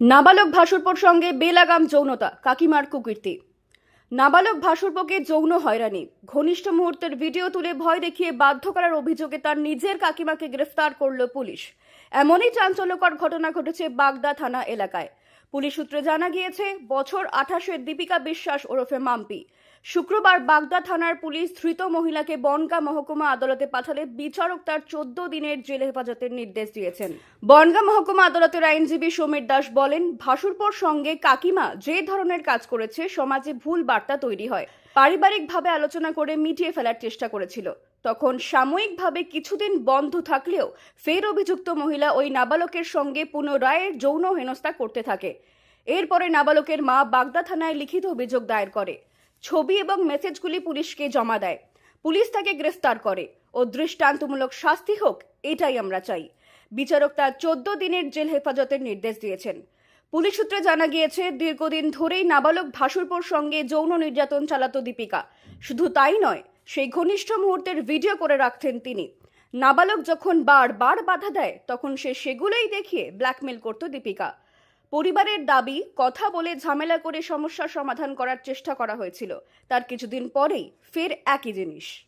নাবালক ভাসুরপোর সঙ্গে বেলাগাম যৌনতা, কাকিমার কুকীর্তি। নাবালক ভাসুরপোকে যৌন হয়রানি, ঘনিষ্ঠ মুহূর্তের ভিডিও তুলে ভয় দেখিয়ে বাধ্য করার অভিযোগে তার নিজের কাকিমাকে গ্রেফতার করল পুলিশ। এমনই চাঞ্চল্যকর ঘটনা ঘটেছে বাগদা থানা এলাকায়। পুলিশ সূত্রে জানা গিয়েছে, বছর আঠাশের দীপিকা বিশ্বাস ওরফে মাম্পি। শুক্রবার বাগদা থানার পুলিশ ধৃত মহিলাকে বনগা মহকুমা আদালতে পাঠালে বিচারক তার চোদ্দ দিনের জেল হেফাজতের নির্দেশ দিয়েছেন। বনগা মহকুমা আদালতের আইনজীবী সমীর দাস বলেন, ভাসুরপোর সঙ্গে কাকিমা যে ধরনের কাজ করেছে সমাজে ভুল বার্তা তৈরি হয়। পারিবারিকভাবে আলোচনা করে মিটিয়ে ফেলার চেষ্টা করেছিল। তখন সাময়িকভাবে কিছুদিন বন্ধ থাকলেও ফের অভিযুক্ত মহিলা ওই নাবালকের সঙ্গে পুনরায় যৌন হেনস্থা করতে থাকে। এরপরে নাবালকের মা বাগদা থানায় লিখিত অভিযোগ দায়ের করে। ছবি এবং মেসেজগুলি পুলিশকে জমা দেয়। পুলিশ তাকে গ্রেফতার করে ও দৃষ্টান্তমূলক শাস্তি হোক, এটাই আমরা চাই। বিচারক তার চোদ্দ দিনের জেল হেফাজতের নির্দেশ দিয়েছেন। পুলিশ সূত্রে জানা গিয়েছে, দীর্ঘদিন ধরেই নাবালক ভাসুরপোর সঙ্গে যৌন নির্যাতন চালাতো দীপিকা। শুধু তাই নয়, সেই ঘনিষ্ঠ মুহূর্তের ভিডিও করে রাখতেন তিনি। নাবালক যখন বারবার বাধা দেয়, তখন সে সেগুলোই দেখিয়ে ব্ল্যাকমেল করত দীপিকা। পরিবারের দাবি, কথা বলে ঝামেলা করে সমস্যার সমাধান করার চেষ্টা করা হয়েছিল। তার কিছুদিন পরেই ফের একই জিনিস।